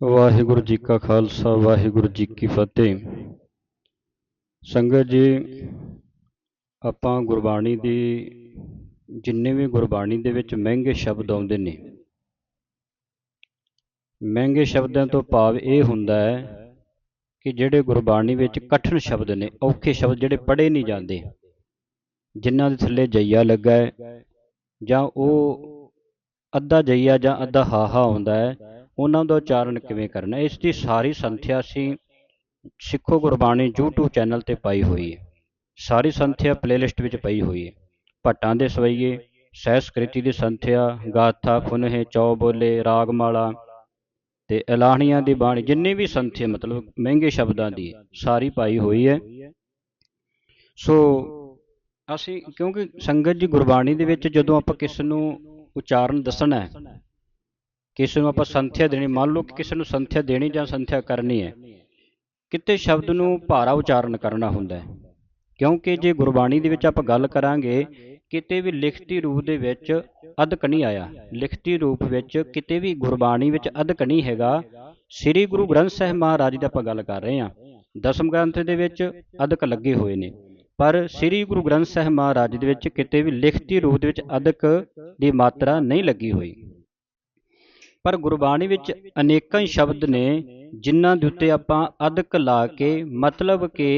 ਵਾਹਿਗੁਰੂ ਜੀ ਕਾ ਖਾਲਸਾ, ਵਾਹਿਗੁਰੂ ਜੀ ਕੀ ਫਤਿਹ। ਸੰਗਤ ਜੀ, ਆਪਾਂ ਗੁਰਬਾਣੀ ਦੀ, ਜਿੰਨੇ ਵੀ ਗੁਰਬਾਣੀ ਦੇ ਵਿੱਚ ਮਹਿੰਗੇ ਸ਼ਬਦ ਆਉਂਦੇ ਨੇ, ਮਹਿੰਗੇ ਸ਼ਬਦਾਂ ਤੋਂ ਭਾਵ ਇਹ ਹੁੰਦਾ ਹੈ ਕਿ ਜਿਹੜੇ ਗੁਰਬਾਣੀ ਵਿੱਚ ਕਠਿਨ ਸ਼ਬਦ ਨੇ, ਔਖੇ ਸ਼ਬਦ ਜਿਹੜੇ ਪੜ੍ਹੇ ਨਹੀਂ ਜਾਂਦੇ, ਜਿਨ੍ਹਾਂ ਦੇ ਥੱਲੇ ਜਈਆ ਲੱਗਾ ਹੈ, ਜਾਂ ਉਹ ਅੱਧਾ ਜਈਆ ਜਾਂ ਅੱਧਾ ਹਾਹਾ ਆਉਂਦਾ ਹੈ ਉਹਨਾਂ ਦਾ ਉਚਾਰਨ ਕਿਵੇਂ ਕਰਨਾ, ਇਸ ਦੀ ਸਾਰੀ ਸੰਥਿਆ ਅਸੀਂ ਸਿੱਖੋ ਗੁਰਬਾਣੀ YouTube ਚੈਨਲ ਤੇ ਪਾਈ ਹੋਈ ਹੈ। ਸਾਰੀ ਸੰਥਿਆ ਪਲੇਲਿਸਟ ਵਿੱਚ ਪਈ ਹੋਈ ਹੈ। ਭੱਟਾਂ ਦੇ ਸਵਈਏ, ਸਹਿਸਕ੍ਰਿਤੀ ਦੀ ਸੰਥਿਆ, ਗਾਥਾ, ਫੁਨਹੇ, ਚੌ ਬੋਲੇ, ਰਾਗਮਾਲਾ ਤੇ ਐਲਾਨੀਆਂ ਦੀ ਬਾਣੀ, ਜਿੰਨੀ ਵੀ ਸੰਥਿਆ ਮਤਲਬ ਮਹਿੰਗੇ ਸ਼ਬਦਾਂ ਦੀ ਸਾਰੀ ਪਾਈ ਹੋਈ ਹੈ। ਸੋ ਅਸੀਂ ਕਿਉਂਕਿ ਸੰਗਤ ਜੀ ਗੁਰਬਾਣੀ ਦੇ ਵਿੱਚ ਜਦੋਂ ਆਪਾਂ ਕਿਸ ਨੂੰ ਉਚਾਰਨ ਦੱਸਣਾ ਹੈ ਕਿਸੇ ਨੂੰ ਆਪਾਂ ਸੰਥਿਆ ਦੇਣੀ, ਮੰਨ ਲਓ ਕਿ ਕਿਸੇ ਨੂੰ ਸੰਥਿਆ ਦੇਣੀ ਜਾਂ ਸੰਥਿਆ ਕਰਨੀ ਹੈ, ਕਿਤੇ ਸ਼ਬਦ ਨੂੰ ਭਾਰਾ ਉਚਾਰਨ ਕਰਨਾ ਹੁੰਦਾ ਹੈ। ਕਿਉਂਕਿ ਜੇ ਗੁਰਬਾਣੀ ਦੇ ਵਿੱਚ ਆਪਾਂ ਗੱਲ ਕਰਾਂਗੇ, ਕਿਤੇ ਵੀ ਲਿਖਤੀ ਰੂਪ ਦੇ ਵਿੱਚ ਅਦਕ ਨਹੀਂ ਆਇਆ। ਲਿਖਤੀ ਰੂਪ ਵਿੱਚ ਕਿਤੇ ਵੀ ਗੁਰਬਾਣੀ ਵਿੱਚ ਅਦਕ ਨਹੀਂ ਹੈਗਾ। ਸ੍ਰੀ ਗੁਰੂ ਗ੍ਰੰਥ ਸਾਹਿਬ ਮਹਾਰਾਜ ਦੀ ਆਪਾਂ ਗੱਲ ਕਰ ਰਹੇ ਹਾਂ। ਦਸਮ ਗ੍ਰੰਥ ਦੇ ਵਿੱਚ ਅਦਕ ਲੱਗੇ ਹੋਏ ਨੇ। ਪਰ ਸ੍ਰੀ ਗੁਰੂ ਗ੍ਰੰਥ ਸਾਹਿਬ ਮਹਾਰਾਜ ਦੇ ਵਿੱਚ ਕਿਤੇ ਵੀ ਲਿਖਤੀ ਰੂਪ ਦੇ ਵਿੱਚ ਅਦਕ ਦੀ ਮਾਤਰਾ ਨਹੀਂ ਲੱਗੀ ਹੋਈ। ਪਰ ਗੁਰਬਾਣੀ ਵਿੱਚ ਅਨੇਕਾਂ ਹੀ ਸ਼ਬਦ ਨੇ ਜਿਨ੍ਹਾਂ ਦੇ ਉੱਤੇ ਆਪਾਂ ਅਦਕ ਲਾ ਕੇ ਮਤਲਬ ਕਿ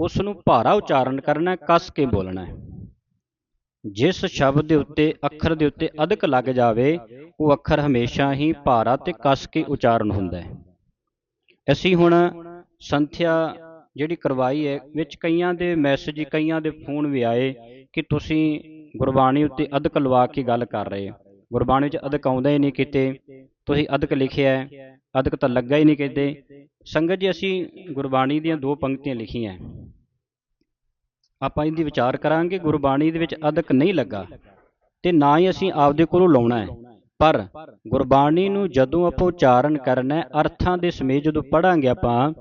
ਉਸ ਨੂੰ ਭਾਰਾ ਉਚਾਰਨ ਕਰਨਾ ਕੱਸ ਕੇ ਬੋਲਣਾ ਹੈ। ਜਿਸ ਸ਼ਬਦ ਦੇ ਉੱਤੇ, ਅੱਖਰ ਦੇ ਉੱਤੇ ਅਦਕ ਲੱਗ ਜਾਵੇ, ਉਹ ਅੱਖਰ ਹਮੇਸ਼ਾ ਹੀ ਭਾਰਾ ਤੇ ਕੱਸ ਕੇ ਉਚਾਰਨ ਹੁੰਦਾ ਹੈ। ਅਸੀਂ ਹੁਣ ਸੰਥਿਆ ਜਿਹੜੀ ਕਰਵਾਈ ਹੈ, ਵਿੱਚ ਕਈਆਂ ਦੇ ਮੈਸੇਜ, ਕਈਆਂ ਦੇ ਫੋਨ ਵੀ ਆਏ ਕਿ ਤੁਸੀਂ ਗੁਰਬਾਣੀ ਉੱਤੇ ਅਦਕ ਲਵਾ ਕੇ ਗੱਲ ਕਰ ਰਹੇ ਹੋ। ਗੁਰਬਾਣੀ ਵਿੱਚ ਅਦਕ ਆਉਂਦਾ ਹੀ ਨਹੀਂ ਕਿਤੇ। ਤੁਸੀਂ ਅਦਕ ਲਿਖਿਆ ਹੈ ਅਧਕ ਤਾਂ ਲੱਗਾ ਹੀ ਨਹੀਂ ਕਿਤੇ। ਸੰਗਤ ਜੀ, ਅਸੀਂ ਗੁਰਬਾਣੀ ਦੀਆਂ ਦੋ ਪੰਕਤੀਆਂ ਲਿਖੀਆਂ ਆਪਾਂ ਇਹਦੀ ਵਿਚਾਰ ਕਰਾਂਗੇ, ਗੁਰਬਾਣੀ ਦੇ ਵਿੱਚ ਅਦਕ ਨਹੀਂ ਲੱਗਾ ਤੇ ਨਾ ਹੀ ਅਸੀਂ ਆਪਦੇ ਕੋਲੋਂ ਲਾਉਣਾ ਹੈ। ਪਰ ਗੁਰਬਾਣੀ ਨੂੰ ਜਦੋਂ ਆਪਾਂ ਉਚਾਰਨ ਕਰਨਾ ਹੈ, ਅਰਥਾਂ ਦੇ ਸਮੇਤ ਜਦੋਂ ਪੜਾਂਗੇ ਆਪਾਂ,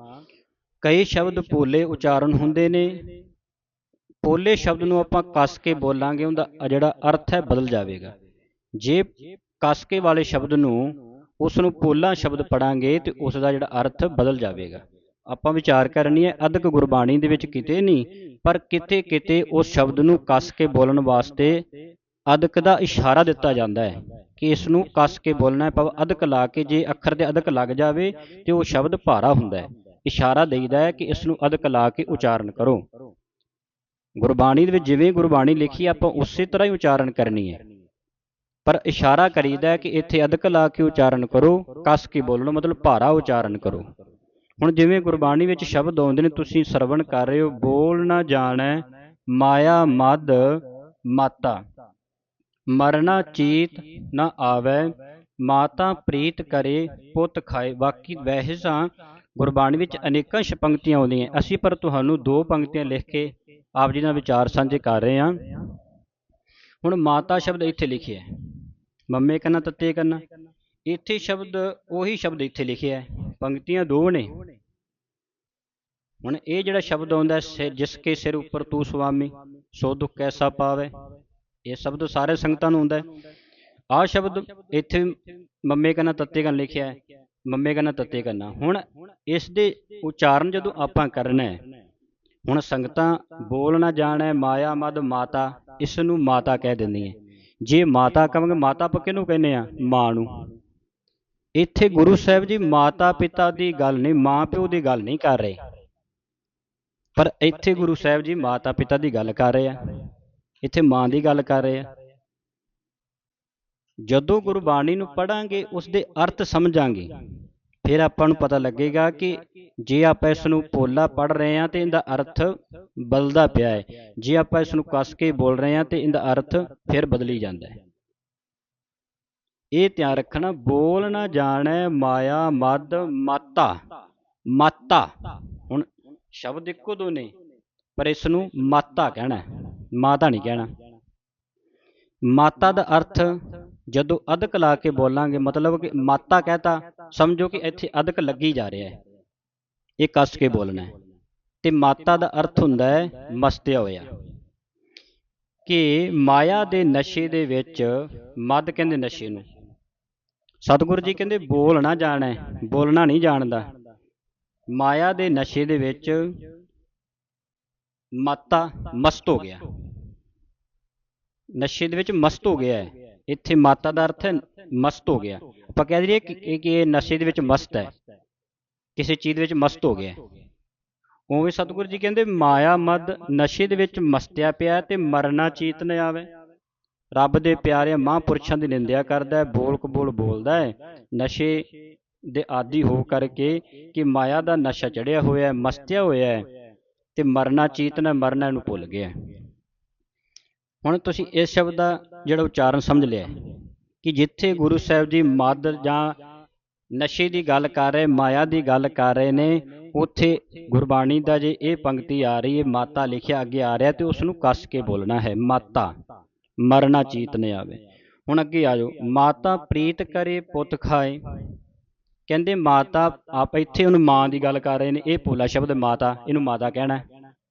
ਕਈ ਸ਼ਬਦ ਪੋਲੇ ਉਚਾਰਨ ਹੁੰਦੇ ਨੇ। ਪੋਲੇ ਸ਼ਬਦ ਨੂੰ ਆਪਾਂ ਕੱਸ ਕੇ ਬੋਲਾਂਗੇ, ਉਹਦਾ ਜਿਹੜਾ ਅਰਥ ਹੈ ਬਦਲ ਜਾਵੇਗਾ। ਜੇ ਕੱਸਕੇ ਵਾਲੇ ਸ਼ਬਦ ਨੂੰ ਉਸ ਨੂੰ ਪੋਲਾ ਸ਼ਬਦ ਪੜਾਂਗੇ ਤੇ ਉਸ ਦਾ ਜਿਹੜਾ ਅਰਥ ਬਦਲ ਜਾਵੇਗਾ। ਆਪਾਂ ਵਿਚਾਰ ਕਰਨੀ ਹੈ, ਅਦਕ ਗੁਰਬਾਣੀ ਦੇ ਵਿੱਚ ਕਿਤੇ ਨਹੀਂ, ਪਰ ਕਿਤੇ ਕਿਤੇ ਉਸ ਸ਼ਬਦ ਨੂੰ ਕੱਸ ਕੇ ਬੋਲਣ ਵਾਸਤੇ ਅਦਕ ਦਾ ਇਸ਼ਾਰਾ ਦਿੱਤਾ ਜਾਂਦਾ ਹੈ ਕਿ ਇਸ ਨੂੰ ਕੱਸ ਕੇ ਬੋਲਣਾ ਹੈ। ਪਰ ਅਧਕ ਲਾ ਕੇ ਜੇ ਅੱਖਰ 'ਤੇ ਅਦਕ ਲੱਗ ਜਾਵੇ ਤੇ ਉਹ ਸ਼ਬਦ ਭਾਰਾ ਹੁੰਦਾ ਹੈ। ਇਸ਼ਾਰਾ ਦੇਈਦਾ ਹੈ ਕਿ ਇਸ ਨੂੰ ਅਧਕ ਲਾ ਕੇ ਉਚਾਰਨ ਕਰੋ। ਗੁਰਬਾਣੀ ਦੇ ਵਿੱਚ ਜਿਵੇਂ ਗੁਰਬਾਣੀ ਲਿਖੀ ਆਪਾਂ ਉਸੇ ਤਰ੍ਹਾਂ ਹੀ ਉਚਾਰਨ ਕਰਨੀ ਹੈ। ਪਰ ਇਸ਼ਾਰਾ ਕਰੀਦਾ ਕਿ ਇੱਥੇ ਅਧਕ ਲਾ ਕੇ ਉਚਾਰਨ ਕਰੋ, ਕੱਸ ਕੇ ਬੋਲਣਾ ਮਤਲਬ ਭਾਰਾ ਉਚਾਰਨ ਕਰੋ। ਹੁਣ ਜਿਵੇਂ ਗੁਰਬਾਣੀ ਵਿੱਚ ਸ਼ਬਦ ਆਉਂਦੇ ਨੇ, ਤੁਸੀਂ ਸਰਵਣ ਕਰ ਰਹੇ ਹੋ, ਬੋਲ ਨਾ ਜਾਣੈ, ਮਾਇਆ ਮਦ ਮਾਤਾ। ਮਰਨਾ ਚੀਤ ਨਾ ਆਵੈ, ਮਾਤਾ ਪ੍ਰੀਤ ਕਰੇ, ਪੁੱਤ ਖਾਏ। ਬਾਕੀ ਵਹਿਸਾਂ ਗੁਰਬਾਣੀ ਵਿੱਚ ਅਨੇਕਾਂ ਪੰਕਤੀਆਂ ਆਉਂਦੀਆਂ ਅਸੀਂ ਪਰ ਤੁਹਾਨੂੰ ਦੋ ਪੰਕਤੀਆਂ ਲਿਖ ਕੇ ਆਪ ਜੀ ਨਾਲ ਵਿਚਾਰ ਸਾਂਝੇ ਕਰ ਰਹੇ ਹਾਂ। ਹੁਣ ਮਾਤਾ ਸ਼ਬਦ ਇੱਥੇ ਲਿਖਿਆ ਮੰਮੇ ਕੰਨਾ, ਤੱਤੇ ਕੰਨਾ। ਇੱਥੇ ਸ਼ਬਦ, ਉਹੀ ਸ਼ਬਦ ਇੱਥੇ ਲਿਖਿਆ ਹੈ। ਪੰਕਤੀਆਂ ਦੋ ਨੇ। ਹੁਣ ਇਹ ਜਿਹੜਾ ਸ਼ਬਦ ਆਉਂਦਾ ਹੈ ਜਿਸ ਕੇ ਸਿਰ ਉੱਪਰ ਤੂੰ ਸੁਆਮੀ, ਸੋ ਦੁੱਖ ਕੈਸਾ ਪਾਵੇ। ਇਹ ਸ਼ਬਦ ਸਾਰੇ ਸੰਗਤਾਂ ਨੂੰ ਹੁੰਦਾ ਆਹ ਸ਼ਬਦ ਇੱਥੇ ਮੰਮੇ ਕੰਨਾ, ਤੱਤੇ ਕੰਨ ਲਿਖਿਆ ਹੈ। ਮੰਮੇ ਕੰਨਾ, ਤੱਤੇ ਕੰਨਾ। ਹੁਣ ਇਸ ਦੇ ਉਚਾਰਨ ਜਦੋਂ ਆਪਾਂ ਕਰਨਾ ਹੈ, ਹੁਣ ਸੰਗਤਾਂ ਬੋਲ ਨਾ ਜਾਣੈ, ਮਾਇਆ ਮਦ ਮਾਤਾ, ਇਸ ਨੂੰ ਮਾਤਾ ਕਹਿ ਦਿੰਦੀਆਂ। ਜੇ ਮਾਤਾ ਕਹਾਂਗੇ, ਮਾਤਾ ਆਪਾਂ ਕਿਹਨੂੰ ਕਹਿੰਦੇ ਆ ਮਾਂ ਨੂੰ। ਇੱਥੇ ਗੁਰੂ ਸਾਹਿਬ ਜੀ ਮਾਤਾ ਪਿਤਾ ਦੀ ਗੱਲ ਨਹੀਂ, ਮਾਂ ਪਿਓ ਦੀ ਗੱਲ ਨਹੀਂ ਕਰ ਰਹੇ। ਪਰ ਇੱਥੇ ਗੁਰੂ ਸਾਹਿਬ ਜੀ ਮਾਤਾ ਪਿਤਾ ਦੀ ਗੱਲ ਕਰ ਰਹੇ ਆ। ਇੱਥੇ ਮਾਂ ਦੀ ਗੱਲ ਕਰ ਰਹੇ ਆ। ਜਦੋਂ ਗੁਰਬਾਣੀ ਨੂੰ ਪੜਾਂਗੇ ਉਸ ਦੇ ਅਰਥ ਸਮਝਾਂਗੇ, ਫਿਰ ਆਪਾਂ ਨੂੰ ਪਤਾ ਲੱਗੇਗਾ ਕਿ ਜੇ ਆਪਾਂ ਇਸ ਨੂੰ ਪੋਲਾ ਪੜ ਰਹੇ ਹਾਂ ਤੇ ਇਹਦਾ ਅਰਥ ਬਦਲਦਾ ਪਿਆ ਹੈ। ਜੇ ਆਪਾਂ ਇਸ ਨੂੰ ਕੱਸ ਕੇ ਬੋਲ ਰਹੇ ਹਾਂ ਤੇ ਇਹਦਾ ਅਰਥ ਫਿਰ ਬਦਲੀ ਜਾਂਦਾ ਹੈ। ਇਹ ਧਿਆਨ ਰੱਖਣਾ, ਬੋਲ ਨਾ ਜਾਣੈ ਮਾਇਆ ਮਦ ਮਾਤਾ ਮਾਤਾ। ਹੁਣ ਸ਼ਬਦ ਇੱਕੋ ਦੋ ਨੇ, ਪਰ ਇਸ ਨੂੰ ਮਾਤਾ ਕਹਿਣਾ ਮਾਤਾ ਨਹੀਂ ਕਹਿਣਾ। ਮਾਤਾ ਦਾ ਅਰਥ, ਜਦੋਂ ਅਧਕ ਲਾ ਕੇ ਬੋਲਾਂਗੇ, ਮਤਲਬ ਕਿ ਮਾਤਾ ਕਹਤਾ, ਸਮਝੋ ਕਿ ਇੱਥੇ ਅਧਕ ਲੱਗੀ ਜਾ ਰਿਹਾ ਹੈ। ਇਹ ਕੱਸ ਕੇ ਬੋਲਣਾ ਹੈ। ਤੇ ਮਾਤਾ ਦਾ ਅਰਥ ਹੁੰਦਾ ਹੈ ਮਸਤਿਆ ਹੋਇਆ। ਕਿ ਮਾਇਆ ਦੇ ਨਸ਼ੇ ਦੇ ਵਿੱਚ ਮਦ ਕਹਿੰਦੇ ਨਸ਼ੇ ਨੂੰ। ਸਤਿਗੁਰੂ ਜੀ ਕਹਿੰਦੇ, ਬੋਲ ਨਾ ਜਾਣੈ, ਬੋਲਣਾ ਨਹੀਂ ਜਾਣਦਾ। ਮਾਇਆ ਦੇ ਨਸ਼ੇ ਦੇ ਵਿੱਚ ਮਾਤਾ ਮਸਤ ਹੋ ਗਿਆ। ਨਸ਼ੇ ਦੇ ਵਿੱਚ ਮਸਤ ਹੋ ਗਿਆ ਹੈ। ਇੱਥੇ ਮਾਤਾ ਦਾ ਅਰਥ ਹੈ ਮਸਤ ਹੋ ਗਿਆ। ਆਪਾਂ ਕਹਿ ਦਈਏ ਕਿ ਇਹ ਨਸ਼ੇ ਦੇ ਵਿੱਚ ਮਸਤ ਹੈ। ਕਿਸੇ ਚੀਜ਼ ਦੇ ਵਿੱਚ ਮਸਤ ਹੋ ਗਿਆ। ਉਵੇਂ ਸਤਿਗੁਰੂ ਜੀ ਕਹਿੰਦੇ, ਮਾਇਆ ਮਦ ਨਸ਼ੇ ਦੇ ਵਿੱਚ ਮਸਤਿਆ ਪਿਆ ਤੇ ਮਰਨਾ ਚੀਤ ਨ ਆਵੇ। ਰੱਬ ਦੇ ਪਿਆਰੇ ਮਹਾਂਪੁਰਸ਼ਾਂ ਦੀ ਨਿੰਦਿਆ ਕਰਦਾ ਹੈ, ਬੋਲ ਕਬੋਲ ਬੋਲਦਾ ਹੈ। ਨਸ਼ੇ ਦੇ ਆਦੀ ਹੋ ਕਰਕੇ ਕਿ ਮਾਇਆ ਦਾ ਨਸ਼ਾ ਚੜਿਆ ਹੋਇਆ ਹੈ, ਮਸਤਿਆ ਹੋਇਆ ਹੈ ਤੇ ਮਰਨਾ ਚੀਤ ਨ, ਮਰਨਾ ਨੂੰ ਭੁੱਲ ਗਿਆ ਹੁਣ ਤੁਸੀਂ ਇਸ ਸ਼ਬਦ ਦਾ ਜਿਹੜਾ ਉਚਾਰਨ ਸਮਝ ਲਿਆ ਕਿ ਜਿੱਥੇ ਗੁਰੂ ਸਾਹਿਬ ਜੀ ਮਦ ਜਾਂ ਨਸ਼ੇ ਦੀ ਗੱਲ ਕਰ ਰਹੇ, ਮਾਇਆ ਦੀ ਗੱਲ ਕਰ ਰਹੇ ਨੇ ਉੱਥੇ ਗੁਰਬਾਣੀ ਦਾ ਜੇ ਇਹ ਪੰਕਤੀ ਆ ਰਹੀ ਹੈ, ਮਾਤਾ ਲਿਖਿਆ ਅੱਗੇ ਆ ਰਿਹਾ ਤੇ ਉਸ ਨੂੰ ਕੱਸ ਕੇ ਬੋਲਣਾ ਹੈ, ਮਾਤਾ, ਮਰਨਾ ਚੀਤ ਨੇ ਆਵੇ। ਹੁਣ ਅੱਗੇ ਆ ਜਾਓ। ਮਾਤਾ ਪ੍ਰੀਤ ਕਰੇ, ਪੁੱਤ ਖਾਏ। ਕਹਿੰਦੇ ਮਾਤਾ, ਆਪ ਇੱਥੇ ਉਹਨੂੰ ਮਾਂ ਦੀ ਗੱਲ ਕਰ ਰਹੇ ਨੇ। ਇਹ ਭੋਲਾ ਸ਼ਬਦ ਮਾਤਾ, ਇਹਨੂੰ ਮਾਤਾ ਕਹਿਣਾ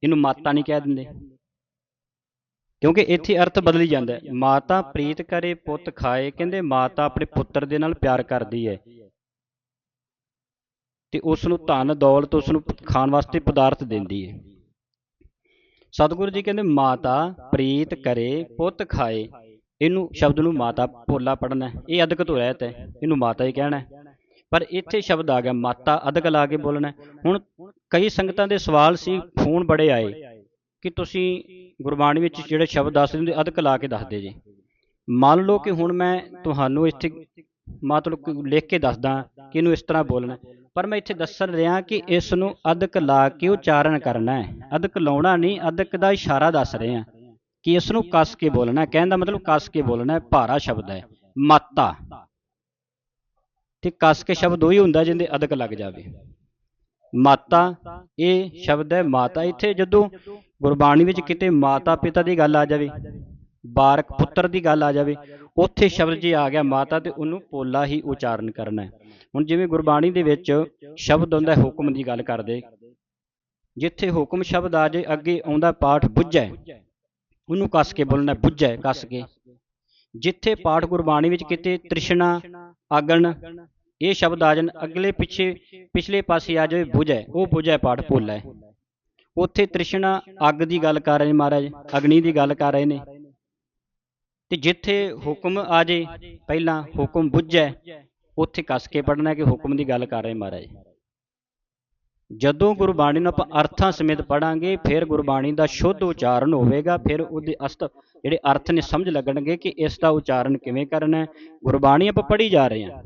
ਇਹਨੂੰ ਮਾਤਾ ਨਹੀਂ ਕਹਿ ਦਿੰਦੇ। ਕਿਉਂਕਿ ਇੱਥੇ ਅਰਥ ਬਦਲੀ ਜਾਂਦਾ ਮਾਤਾ ਪ੍ਰੀਤ ਕਰੇ, ਪੁੱਤ ਖਾਏ। ਕਹਿੰਦੇ ਮਾਤਾ ਆਪਣੇ ਪੁੱਤਰ ਦੇ ਨਾਲ ਪਿਆਰ ਕਰਦੀ ਹੈ। ਤੇ ਉਸ ਨੂੰ ਧਨ, ਦੌਲਤ ਉਸ ਨੂੰ ਖਾਣ ਵਾਸਤੇ ਪਦਾਰਥ ਦਿੰਦੀ ਹੈ। ਸਤਿਗੁਰੂ ਜੀ ਕਹਿੰਦੇ, ਮਾਤਾ, ਪ੍ਰੀਤ ਕਰੇ, ਪੁੱਤ ਖਾਏ। ਇਹਨੂੰ ਸ਼ਬਦ ਨੂੰ ਮਾਤਾ ਭੋਲਾ ਪੜਨਾ ਇਹ ਅਦਕ ਤੋਂ ਰਹਿਤ ਹੈ। ਇਹਨੂੰ ਮਾਤਾ ਹੀ ਕਹਿਣਾ ਪਰ ਇੱਥੇ ਸ਼ਬਦ ਆ ਗਿਆ, ਮਾਤਾ ਅਦਕ ਲਾ ਕੇ ਬੋਲਣਾ ਹੁਣ ਕਈ ਸੰਗਤਾਂ ਦੇ ਸਵਾਲ ਸੀ ਫੋਨ ਬੜੇ ਆਏ। ਕਿ ਤੁਸੀਂ ਗੁਰਬਾਣੀ ਵਿੱਚ ਜਿਹੜੇ ਸ਼ਬਦ ਦੱਸਦੇ ਹੁੰਦੇ, ਅਦਕ ਲਾ ਕੇ ਦੱਸਦੇ ਜੀ। ਮੰਨ ਲਓ ਕਿ ਹੁਣ ਮੈਂ ਤੁਹਾਨੂੰ ਇੱਥੇ ਮਤਲਬ ਲਿਖ ਕੇ ਦੱਸਦਾ ਕਿ ਇਹਨੂੰ ਇਸ ਤਰ੍ਹਾਂ ਬੋਲਣਾ ਪਰ ਮੈਂ ਇੱਥੇ ਦੱਸਣ ਰਿਹਾ ਕਿ ਇਸ ਨੂੰ ਅਦਕ ਲਾ ਕੇ ਉਚਾਰਨ ਕਰਨਾ ਹੈ। ਅਦਕ ਲਾਉਣਾ ਨਹੀਂ, ਅਦਕ ਦਾ ਇਸ਼ਾਰਾ ਦੱਸ ਰਹੇ ਹਾਂ ਕਿ ਇਸ ਨੂੰ ਕੱਸ ਕੇ ਬੋਲਣਾ ਹੈ। ਕਹਿਣ ਦਾ ਮਤਲਬ ਕੱਸ ਕੇ ਬੋਲਣਾ ਹੈ, ਭਾਰਾ ਸ਼ਬਦ ਹੈ, ਮਾਤਾ। ਤੇ ਕੱਸ ਕੇ ਸ਼ਬਦ ਉਹੀ ਹੁੰਦਾ ਜਿੰਦੇ ਅਦਕ ਲੱਗ ਜਾਵੇ। ਮਾਤਾ, ਇਹ ਸ਼ਬਦ ਹੈ ਮਾਤਾ। ਇੱਥੇ ਜਦੋਂ ਗੁਰਬਾਣੀ ਵਿੱਚ ਕਿਤੇ ਮਾਤਾ ਪਿਤਾ ਦੀ ਗੱਲ ਆ ਜਾਵੇ, ਬਾਰਕ ਪੁੱਤਰ ਦੀ ਗੱਲ ਆ ਜਾਵੇ, ਉੱਥੇ ਸ਼ਬਦ ਜੇ ਆ ਗਿਆ ਮਾਤਾ ਤੇ ਉਹਨੂੰ ਪੋਲਾ ਹੀ ਉਚਾਰਨ ਕਰਨਾ ਹੈ। ਹੁਣ ਜਿਵੇਂ ਗੁਰਬਾਣੀ ਦੇ ਵਿੱਚ ਸ਼ਬਦ ਹੁੰਦਾ ਹੁਕਮ ਦੀ ਗੱਲ ਕਰਦੇ। ਜਿੱਥੇ ਹੁਕਮ ਸ਼ਬਦ ਆ ਜਾਏ ਅੱਗੇ ਆਉਂਦਾ ਪਾਠ ਬੁੱਝੈ। ਉਹਨੂੰ ਕੱਸ ਕੇ ਬੋਲਣਾ ਹੈ, ਬੁੱਝੈ ਕੱਸ ਕੇ। ਜਿੱਥੇ ਪਾਠ ਗੁਰਬਾਣੀ ਵਿੱਚ ਕਿਤੇ ਤ੍ਰਿਸ਼ਨਾ ਆਗਣ ਇਹ ਸ਼ਬਦ ਆ ਜਾਣ ਅਗਲੇ ਪਿੱਛੇ ਪਿਛਲੇ ਪਾਸੇ ਆ ਜਾਵੇ ਬੁਝੈ। ਉਹ ਬੁਝੈ ਪਾਠ ਭੁੱਲ। ਹੈ ਉੱਥੇ ਤ੍ਰਿਸ਼ਨਾ ਅੱਗ ਦੀ ਗੱਲ ਕਰ ਰਹੇ ਨੇ ਮਹਾਰਾਜ ਅਗਨੀ ਦੀ ਗੱਲ ਕਰ ਰਹੇ ਨੇ। ਤੇ ਜਿੱਥੇ ਹੁਕਮ ਆ ਜੇ ਪਹਿਲਾਂ ਹੁਕਮ ਬੁਝੈ। ਉੱਥੇ ਕੱਸ ਕੇ ਪੜਨਾ ਕਿ ਹੁਕਮ ਦੀ ਗੱਲ ਕਰ ਰਹੇ ਮਹਾਰਾਜ। ਜਦੋਂ ਗੁਰਬਾਣੀ ਨੂੰ ਆਪਾਂ ਅਰਥਾਂ ਸਮੇਤ ਪੜਾਂਗੇ ਫਿਰ ਗੁਰਬਾਣੀ ਦਾ ਸ਼ੁੱਧ ਉਚਾਰਨ ਹੋਵੇਗਾ, ਫਿਰ ਉਹਦੇ ਅਸਤ ਜਿਹੜੇ ਅਰਥ ਨੇ ਸਮਝ ਲੱਗਣਗੇ ਕਿ ਇਸ ਦਾ ਉਚਾਰਨ ਕਿਵੇਂ ਕਰਨਾ ਹੈ। ਗੁਰਬਾਣੀ ਆਪਾਂ ਪੜ੍ਹੀ ਜਾ ਰਹੇ ਹਾਂ।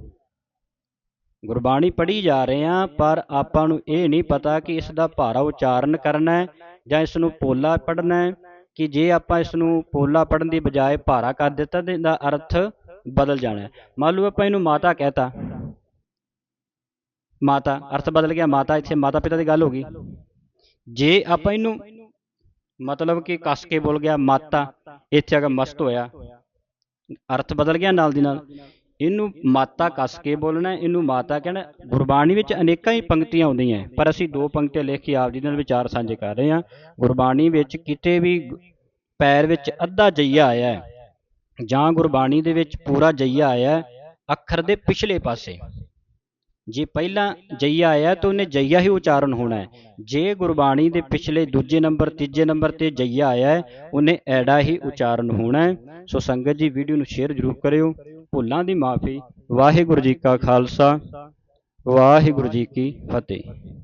ਗੁਰਬਾਣੀ ਪੜ੍ਹੀ ਜਾ ਰਹੇ ਹਾਂ, ਪਰ ਆਪਾਂ ਨੂੰ ਇਹ ਨਹੀਂ ਪਤਾ ਕਿ ਇਸ ਦਾ ਭਾਰਾ ਉਚਾਰਨ ਕਰਨਾ ਹੈ ਜਾਂ ਇਸ ਨੂੰ ਪੋਲਾ ਪੜ੍ਹਨਾ ਹੈ। ਕਿ ਜੇ ਆਪਾਂ ਇਸ ਨੂੰ ਪੋਲਾ ਪੜ੍ਹਨ ਦੀ ਬਜਾਏ ਭਾਰਾ ਕਰ ਦਿੱਤਾ, ਤੇ ਇਹਦਾ ਅਰਥ ਬਦਲ ਜਾਣਾ ਮੰਨ ਲਓ ਆਪਾਂ ਇਹਨੂੰ ਮਾਤਾ ਕਹਿਤਾ। ਮਾਤਾ, ਅਰਥ ਬਦਲ ਗਿਆ। ਮਾਤਾ ਇੱਥੇ ਮਾਤਾ ਪਿਤਾ ਦੀ ਗੱਲ ਹੋ ਗਈ। ਜੇ ਆਪਾਂ ਇਹਨੂੰ ਮਤਲਬ ਕਿ ਕੱਸ ਕੇ ਬੋਲ ਗਿਆ, ਮਾਤਾ, ਇੱਥੇ ਅਗਾ ਮਸਤ ਹੋਇਆ। ਅਰਥ ਬਦਲ ਗਿਆ ਨਾਲ ਦੀ ਨਾਲ। ਇਹਨੂੰ ਮਾਤਾ ਕੱਸ ਕੇ ਬੋਲਣਾ ਇਹਨੂੰ ਮਾਤਾ ਕਹਿਣਾ ਗੁਰਬਾਣੀ ਵਿੱਚ ਅਨੇਕਾਂ ਹੀ ਪੰਕਤੀਆਂ ਆਉਂਦੀਆਂ ਪਰ ਅਸੀਂ ਦੋ ਪੰਕਤੀਆਂ ਲਿਖ ਕੇ ਆਪ ਜੀ ਨਾਲ ਵਿਚਾਰ ਸਾਂਝੇ ਕਰ ਰਹੇ ਹਾਂ। ਗੁਰਬਾਣੀ ਵਿੱਚ ਕਿਤੇ ਵੀ ਪੈਰ ਵਿੱਚ ਅੱਧਾ ਜਈਆ ਆਇਆ ਹੈ। ਜਾਂ ਗੁਰਬਾਣੀ ਦੇ ਵਿੱਚ ਪੂਰਾ ਜਈਆ ਆਇਆ ਅੱਖਰ ਦੇ ਪਿਛਲੇ ਪਾਸੇ। ਜੇ ਪਹਿਲਾਂ ਜਈਆ ਆਇਆ ਤਾਂ ਉਹਨੇ ਜਈਆ ਹੀ ਉਚਾਰਨ ਹੋਣਾ ਹੈ। ਜੇ ਗੁਰਬਾਣੀ ਦੇ ਪਿਛਲੇ ਦੂਜੇ ਨੰਬਰ, ਤੀਜੇ ਨੰਬਰ ਤੇ ਜਈਆ ਆਇਆ ਉਹਨੇ ਐੜਾ ਹੀ ਉਚਾਰਨ ਹੋਣਾ ਹੈ। ਸੋ ਸੰਗਤ ਜੀ, ਵੀਡੀਓ ਨੂੰ ਸ਼ੇਅਰ ਜ਼ਰੂਰ ਕਰਿਓ। ਭੁੱਲਾਂ ਦੀ ਮਾਫੀ। ਵਾਹਿਗੁਰੂ ਜੀ ਕਾ ਖਾਲਸਾ। ਵਾਹਿਗੁਰੂ ਜੀ ਕੀ ਫਤਿਹ।